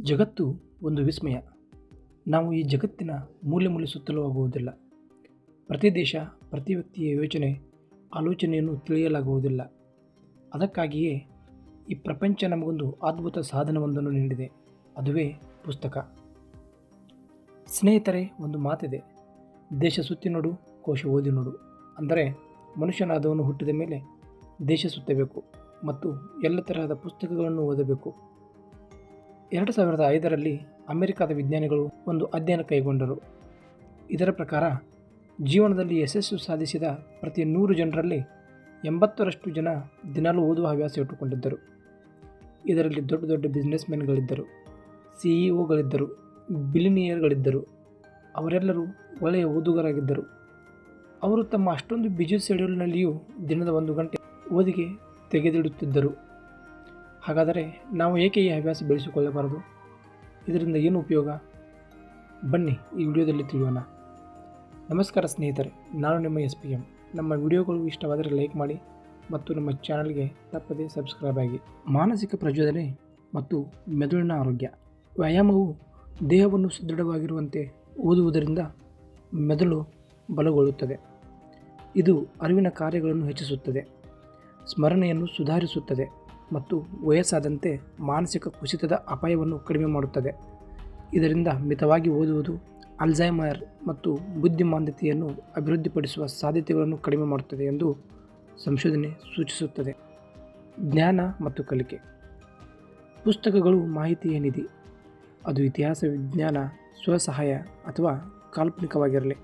ಜಗತ್ತು ಒಂದು ವಿಸ್ಮಯ. ನಾವು ಈ ಜಗತ್ತಿನ ಮೂಲೆ ಮೂಲೆ ಸುತ್ತಲೂ ಆಗುವುದಿಲ್ಲ ಪ್ರತಿ ದೇಶ, ಪ್ರತಿ ವ್ಯಕ್ತಿಯ ಯೋಚನೆ, ಆಲೋಚನೆಯನ್ನು ತಿಳಿಯಲಾಗುವುದಿಲ್ಲ. ಅದಕ್ಕಾಗಿಯೇ ಈ ಪ್ರಪಂಚ ನಮಗೊಂದು ಅದ್ಭುತ ಸಾಧನವೊಂದನ್ನು ನೀಡಿದೆ. ಅದುವೇ ಪುಸ್ತಕ. ಸ್ನೇಹಿತರೆ, ಒಂದು ಮಾತಿದೆ. ದೇಶ ಸುತ್ತಿ ನೋಡು, ಕೋಶ ಓದಿ ನೋಡು. ಅಂದರೆ ಮನುಷ್ಯನಾದವನು ಹುಟ್ಟಿದ ಮೇಲೆ ದೇಶ ಸುತ್ತಬೇಕು ಮತ್ತು ಎಲ್ಲ ತರಹದ ಪುಸ್ತಕಗಳನ್ನು ಓದಬೇಕು. ಎರಡು ಸಾವಿರದ ಐದರಲ್ಲಿ ಅಮೆರಿಕದ ವಿಜ್ಞಾನಿಗಳು ಒಂದು ಅಧ್ಯಯನ ಕೈಗೊಂಡರು. ಇದರ ಪ್ರಕಾರ, ಜೀವನದಲ್ಲಿ ಯಶಸ್ಸು ಸಾಧಿಸಿದ ಪ್ರತಿ ನೂರು ಜನರಲ್ಲಿ ಎಂಬತ್ತರಷ್ಟು ಜನ ದಿನಾಲೂ ಓದುವ ಹವ್ಯಾಸ ಇಟ್ಟುಕೊಂಡಿದ್ದರು. ಇದರಲ್ಲಿ ದೊಡ್ಡ ದೊಡ್ಡ ಬಿಸ್ನೆಸ್ ಸಿಇಒಗಳಿದ್ದರು ಬಿಲಿನಿಯರ್ಗಳಿದ್ದರು, ಅವರೆಲ್ಲರೂ ಒಳ್ಳೆಯ ಓದುಗರಾಗಿದ್ದರು. ಅವರು ತಮ್ಮ ಅಷ್ಟೊಂದು ಬ್ಯುಸಿ ಶೆಡ್ಯೂಲ್ನಲ್ಲಿಯೂ ದಿನದ ಒಂದು ಗಂಟೆ ಓದಿಗೆ ತೆಗೆದಿಡುತ್ತಿದ್ದರು. ಹಾಗಾದರೆ ನಾವು ಏಕೆ ಈ ಹವ್ಯಾಸ ಬೆಳೆಸಿಕೊಳ್ಳಬಾರದು? ಇದರಿಂದ ಏನು ಉಪಯೋಗ? ಬನ್ನಿ ಈ ವಿಡಿಯೋದಲ್ಲಿ ತಿಳಿಯೋಣ. ನಮಸ್ಕಾರ ಸ್ನೇಹಿತರೆ, ನಾನು ನಿಮ್ಮ ಎಸ್ ಪಿ ಎಂ ನಮ್ಮ ವಿಡಿಯೋಗಳು ಇಷ್ಟವಾದರೆ ಲೈಕ್ ಮಾಡಿ ಮತ್ತು ನಮ್ಮ ಚಾನಲ್ಗೆ ತಪ್ಪದೇ ಸಬ್ಸ್ಕ್ರೈಬ್ ಆಗಿ. ಮಾನಸಿಕ ಪ್ರಚೋದನೆ ಮತ್ತು ಮೆದುಳಿನ ಆರೋಗ್ಯ. ವ್ಯಾಯಾಮವು ದೇಹವನ್ನು ಸದೃಢವಾಗಿರುವಂತೆ ಓದುವುದರಿಂದ ಮೆದುಳು ಬಲಗೊಳ್ಳುತ್ತದೆ. ಇದು ಅರಿವಿನ ಕಾರ್ಯಗಳನ್ನು ಹೆಚ್ಚಿಸುತ್ತದೆ. ಸ್ಮರಣೆಯನ್ನು ಸುಧಾರಿಸುತ್ತದೆ. ಮತ್ತು ವಯಸ್ಸಾದಂತೆ ಮಾನಸಿಕ ಕುಸಿತದ ಅಪಾಯವನ್ನು ಕಡಿಮೆ ಮಾಡುತ್ತದೆ. ಇದರಿಂದ ಮಿತವಾಗಿ ಓದುವುದು ಅಲ್ಝೈಮರ್ ಮತ್ತು ಬುದ್ಧಿಮಾಂದ್ಯತೆಯನ್ನು ಅಭಿವೃದ್ಧಿಪಡಿಸುವ ಸಾಧ್ಯತೆಗಳನ್ನು ಕಡಿಮೆ ಮಾಡುತ್ತದೆ ಎಂದು ಸಂಶೋಧನೆ ಸೂಚಿಸುತ್ತದೆ. ಜ್ಞಾನ ಮತ್ತು ಕಲಿಕೆ. ಪುಸ್ತಕಗಳು ಮಾಹಿತಿಯ ನಿಧಿ ಅದು ಇತಿಹಾಸ, ವಿಜ್ಞಾನ, ಸ್ವಸಹಾಯ ಅಥವಾ ಕಾಲ್ಪನಿಕವಾಗಿರಲಿ.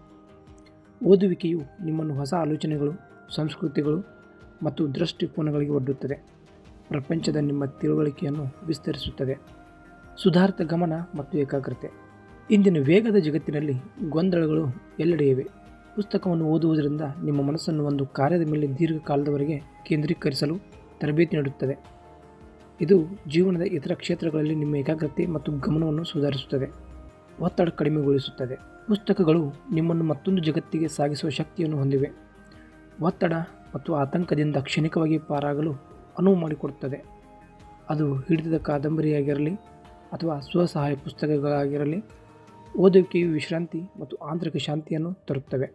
ಓದುವಿಕೆಯು ನಿಮ್ಮನ್ನು ಹೊಸ ಆಲೋಚನೆಗಳು, ಸಂಸ್ಕೃತಿಗಳು ಮತ್ತು ದೃಷ್ಟಿಕೋನಗಳಿಗೆ ಒಡ್ಡುತ್ತದೆ. ಪ್ರಪಂಚದ ನಿಮ್ಮ ತಿಳುವಳಿಕೆಯನ್ನು ವಿಸ್ತರಿಸುತ್ತದೆ. ಸುಧಾರಿತ ಗಮನ ಮತ್ತು ಏಕಾಗ್ರತೆ. ಇಂದಿನ ವೇಗದ ಜಗತ್ತಿನಲ್ಲಿ ಗೊಂದಲಗಳು ಎಲ್ಲೆಡೆ ಇವೆ ಪುಸ್ತಕವನ್ನು ಓದುವುದರಿಂದ ನಿಮ್ಮ ಮನಸ್ಸನ್ನು ಒಂದು ಕಾರ್ಯದ ಮೇಲೆ ದೀರ್ಘಕಾಲದವರೆಗೆ ಕೇಂದ್ರೀಕರಿಸಲು ತರಬೇತಿ ನೀಡುತ್ತದೆ. ಇದು ಜೀವನದ ಇತರ ಕ್ಷೇತ್ರಗಳಲ್ಲಿ ನಿಮ್ಮ ಏಕಾಗ್ರತೆ ಮತ್ತು ಗಮನವನ್ನು ಸುಧಾರಿಸುತ್ತದೆ. ಒತ್ತಡ ಕಡಿಮೆಗೊಳಿಸುತ್ತದೆ. ಪುಸ್ತಕಗಳು ನಿಮ್ಮನ್ನು ಮತ್ತೊಂದು ಜಗತ್ತಿಗೆ ಸಾಗಿಸುವ ಶಕ್ತಿಯನ್ನು ಹೊಂದಿವೆ. ಒತ್ತಡ ಮತ್ತು ಆತಂಕದಿಂದ ಕ್ಷಣಿಕವಾಗಿ ಪಾರಾಗಲು ಅನುವು ಮಾಡಿಕೊಡುತ್ತದೆ. ಅದು ಹಿಡಿದ ಕಾದಂಬರಿಯಾಗಿರಲಿ ಅಥವಾ ಸ್ವಸಹಾಯ ಪುಸ್ತಕಗಳಾಗಿರಲಿ ಓದುವಿಕೆಯು ವಿಶ್ರಾಂತಿ ಮತ್ತು ಆಂತರಿಕ ಶಾಂತಿಯನ್ನು ತರುತ್ತವೆ.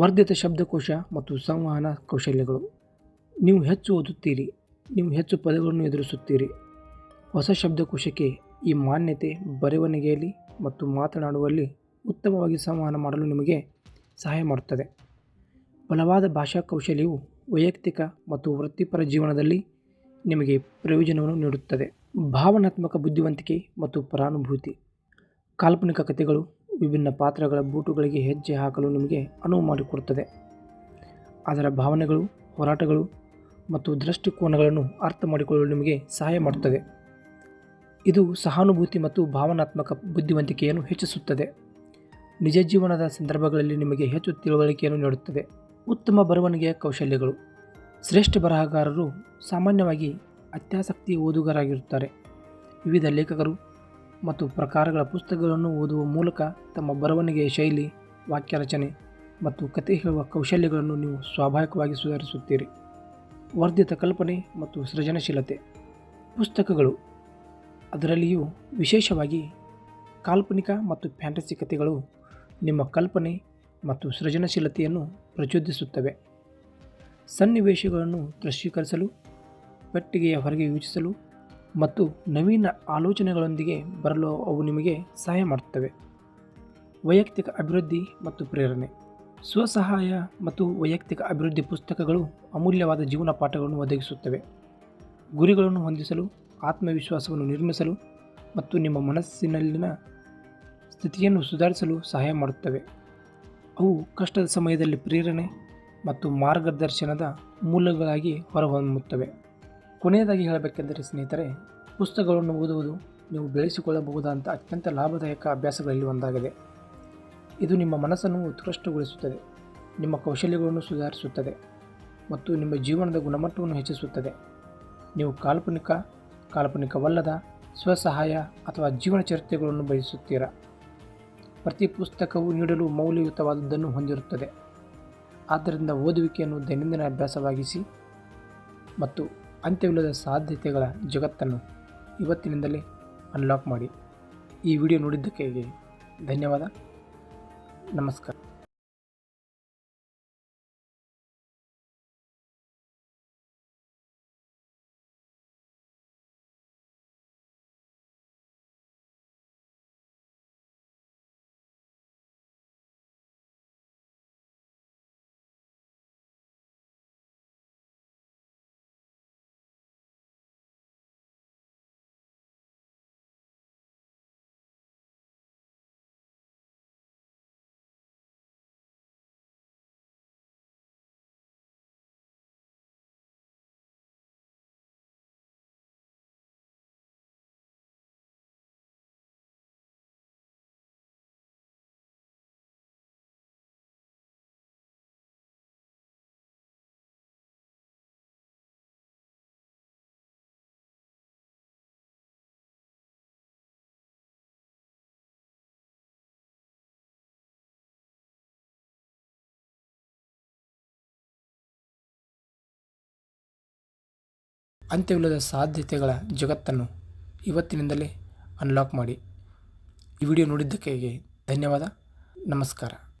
ವರ್ಧಿತ ಶಬ್ದಕೋಶ ಮತ್ತು ಸಂವಹನ ಕೌಶಲ್ಯಗಳು. ನೀವು ಹೆಚ್ಚು ಓದುತ್ತೀರಿ, ನೀವು ಹೆಚ್ಚು ಪದಗಳನ್ನು ಎದುರಿಸುತ್ತೀರಿ. ಹೊಸ ಶಬ್ದಕೋಶಕ್ಕೆ ಈ ಮಾನ್ಯತೆ ಬರವಣಿಗೆಯಲ್ಲಿ ಮತ್ತು ಮಾತನಾಡುವಲ್ಲಿ ಉತ್ತಮವಾಗಿ ಸಂವಹನ ಮಾಡಲು ನಿಮಗೆ ಸಹಾಯ ಮಾಡುತ್ತದೆ. ಬಲವಾದ ಭಾಷಾ ಕೌಶಲ್ಯವು ವೈಯಕ್ತಿಕ ಮತ್ತು ವೃತ್ತಿಪರ ಜೀವನದಲ್ಲಿ ನಿಮಗೆ ಪ್ರಯೋಜನವನ್ನು ನೀಡುತ್ತದೆ. ಭಾವನಾತ್ಮಕ ಬುದ್ಧಿವಂತಿಕೆ ಮತ್ತು ಪರಾನುಭೂತಿ. ಕಾಲ್ಪನಿಕ ಕಥೆಗಳು, ವಿಭಿನ್ನ ಪಾತ್ರಗಳ ಬೂಟುಗಳಿಗೆ ಹೆಜ್ಜೆ ಹಾಕಲು ನಿಮಗೆ ಅನುವು ಮಾಡಿಕೊಡುತ್ತದೆ. ಅದರ ಭಾವನೆಗಳು, ಹೋರಾಟಗಳು ಮತ್ತು ದೃಷ್ಟಿಕೋನಗಳನ್ನು ಅರ್ಥ ಮಾಡಿಕೊಳ್ಳಲು ನಿಮಗೆ ಸಹಾಯ ಮಾಡುತ್ತದೆ. ಇದು ಸಹಾನುಭೂತಿ ಮತ್ತು ಭಾವನಾತ್ಮಕ ಬುದ್ಧಿವಂತಿಕೆಯನ್ನು ಹೆಚ್ಚಿಸುತ್ತದೆ. ನಿಜ ಜೀವನದ ಸಂದರ್ಭಗಳಲ್ಲಿ ನಿಮಗೆ ಹೆಚ್ಚು ತಿಳುವಳಿಕೆಯನ್ನು ನೀಡುತ್ತದೆ. ಉತ್ತಮ ಬರವಣಿಗೆಯ ಕೌಶಲ್ಯಗಳು. ಶ್ರೇಷ್ಠ ಬರಹಗಾರರು ಸಾಮಾನ್ಯವಾಗಿ ಅತ್ಯಾಸಕ್ತಿ ಓದುಗರಾಗಿರುತ್ತಾರೆ. ವಿವಿಧ ಲೇಖಕರು ಮತ್ತು ಪ್ರಕಾರಗಳ ಪುಸ್ತಕಗಳನ್ನು ಓದುವ ಮೂಲಕ ತಮ್ಮ ಬರವಣಿಗೆಯ ಶೈಲಿ ವಾಕ್ಯ ರಚನೆ ಮತ್ತು ಕತೆ ಹೇಳುವ ಕೌಶಲ್ಯಗಳನ್ನು ನೀವು ಸ್ವಾಭಾವಿಕವಾಗಿ ಸುಧಾರಿಸುತ್ತೀರಿ. ವರ್ಧಿತ ಕಲ್ಪನೆ ಮತ್ತು ಸೃಜನಶೀಲತೆ. ಪುಸ್ತಕಗಳು ಅದರಲ್ಲಿಯೂ ವಿಶೇಷವಾಗಿ ಕಾಲ್ಪನಿಕ ಮತ್ತು ಫ್ಯಾಂಟಸಿ ಕಥೆಗಳು ನಿಮ್ಮ ಕಲ್ಪನೆ ಮತ್ತು ಸೃಜನಶೀಲತೆಯನ್ನು ಪ್ರಚೋದಿಸುತ್ತವೆ. ಸನ್ನಿವೇಶಗಳನ್ನು ದೃಶ್ಯೀಕರಿಸಲು, ಪೆಟ್ಟಿಗೆಯ ಹೊರಗೆ ಯೋಚಿಸಲು ಮತ್ತು ನವೀನ ಆಲೋಚನೆಗಳೊಂದಿಗೆ ಬರಲು ಅವು ನಿಮಗೆ ಸಹಾಯ ಮಾಡುತ್ತವೆ. ವೈಯಕ್ತಿಕ ಅಭಿವೃದ್ಧಿ ಮತ್ತು ಪ್ರೇರಣೆ. ಸ್ವಸಹಾಯ ಮತ್ತು ವೈಯಕ್ತಿಕ ಅಭಿವೃದ್ಧಿ ಪುಸ್ತಕಗಳು ಅಮೂಲ್ಯವಾದ ಜೀವನ ಪಾಠಗಳನ್ನು ಒದಗಿಸುತ್ತವೆ. ಗುರಿಗಳನ್ನು ಹೊಂದಿಸಲು, ಆತ್ಮವಿಶ್ವಾಸವನ್ನು ನಿರ್ಮಿಸಲು ಮತ್ತು ನಿಮ್ಮ ಮನಸ್ಸಿನಲ್ಲಿನ ಸ್ಥಿತಿಯನ್ನು ಸುಧಾರಿಸಲು ಸಹಾಯ ಮಾಡುತ್ತವೆ. ಅವು ಕಷ್ಟದ ಸಮಯದಲ್ಲಿ ಪ್ರೇರಣೆ ಮತ್ತು ಮಾರ್ಗದರ್ಶನದ ಮೂಲಗಳಾಗಿ ಹೊರಹೊಮ್ಮುತ್ತವೆ. ಕೊನೆಯದಾಗಿ ಹೇಳಬೇಕೆಂದರೆ ಸ್ನೇಹಿತರೆ, ಪುಸ್ತಕಗಳನ್ನು ಓದುವುದು ನೀವು ಬೆಳೆಸಿಕೊಳ್ಳಬಹುದಾದಂಥ ಅತ್ಯಂತ ಲಾಭದಾಯಕ ಅಭ್ಯಾಸಗಳಲ್ಲಿ ಒಂದಾಗಿದೆ. ಇದು ನಿಮ್ಮ ಮನಸ್ಸನ್ನು ಉತ್ಕೃಷ್ಟಗೊಳಿಸುತ್ತದೆ, ನಿಮ್ಮ ಕೌಶಲ್ಯಗಳನ್ನು ಸುಧಾರಿಸುತ್ತದೆ ಮತ್ತು ನಿಮ್ಮ ಜೀವನದ ಗುಣಮಟ್ಟವನ್ನು ಹೆಚ್ಚಿಸುತ್ತದೆ. ನೀವು ಕಾಲ್ಪನಿಕ, ಕಾಲ್ಪನಿಕವಲ್ಲದ, ಸ್ವಸಹಾಯ ಅಥವಾ ಜೀವನ ಚರಿತ್ರೆಗಳನ್ನು ಬಯಸುತ್ತೀರಾ? ಪ್ರತಿ ಪುಸ್ತಕವು ನೀಡಲು ಮೌಲ್ಯಯುತವಾದದ್ದನ್ನು ಹೊಂದಿರುತ್ತದೆ. ಆದ್ದರಿಂದ ಓದುವಿಕೆಯನ್ನು ದೈನಂದಿನ ಅಭ್ಯಾಸವಾಗಿಸಿ ಮತ್ತು ಅಂತ್ಯವಿಲ್ಲದ ಸಾಧ್ಯತೆಗಳ ಜಗತ್ತನ್ನು ಇವತ್ತಿನಿಂದಲೇ ಅನ್ಲಾಕ್ ಮಾಡಿ. ಈ ವಿಡಿಯೋ ನೋಡಿದ್ದಕ್ಕೆ ಧನ್ಯವಾದ. ನಮಸ್ಕಾರ. ಅಂತ್ಯವಿಲ್ಲದ ಸಾಧ್ಯತೆಗಳ ಜಗತ್ತನ್ನು ಇವತ್ತಿನಿಂದಲೇ ಅನ್ಲಾಕ್ ಮಾಡಿ. ಈ ವಿಡಿಯೋ ನೋಡಿದ್ದಕ್ಕೆ ಧನ್ಯವಾದ. ನಮಸ್ಕಾರ.